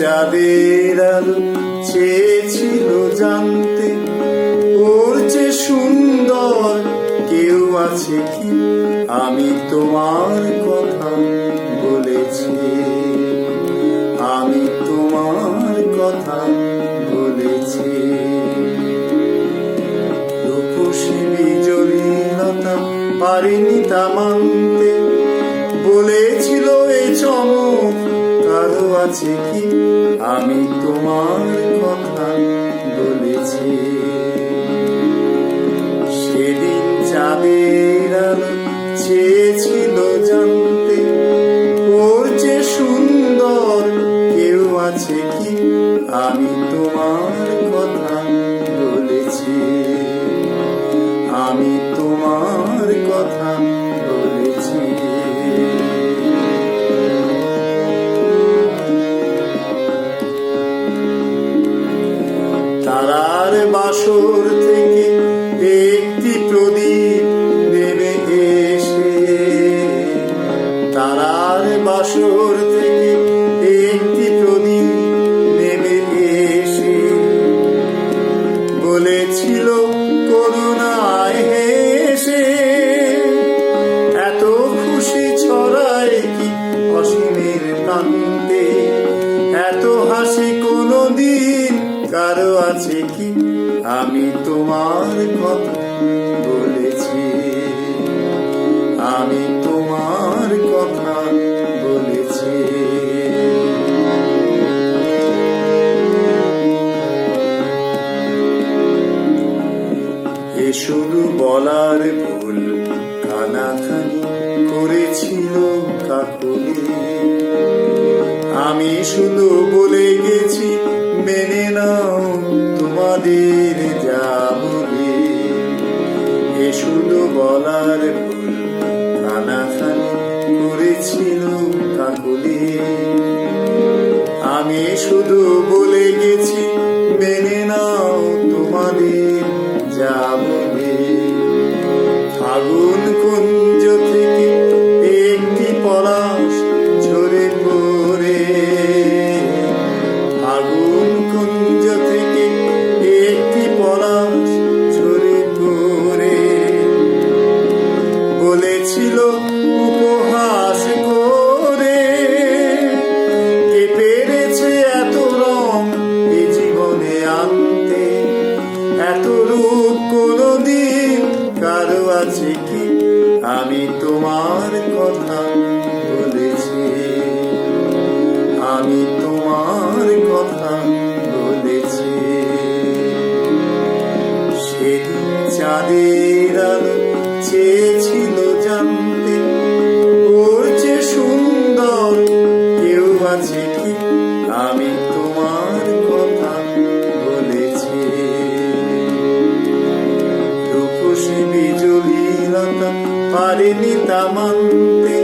চাঁদের আলো চেয়েছিল জানতে। ওর যে সুন্দর কেউ আছে কি? আমি তোমার কথা বলেছি। আমি তোমার কথা বলেছি। রূপসী বিজলীলতা পারিনি তা মানতে কারও আছে কি? আমি তোমার কথা বলেছি। সেদিন চাঁদের তারার বাসর থেকে একটি প্রদীপ নেমে এসে। তারার বাসর আছে কি? আমি তোমার কথা বলেছি। আমি তোমার কথা বলেছি। এ শুধু বলার ভুল কানাখানি করেছিল কাকুলি। আমি শুধু বলে বলার ভুল কানাখানি করেছিল কাকুলি। আমি শুধু বলে গেছি আছে কি? আমি তোমার কথা বলেছি। আমি তোমার কথা বলেছি। সেদিন চাঁদের আলো চেয়েছিল পারিনি তামান্তে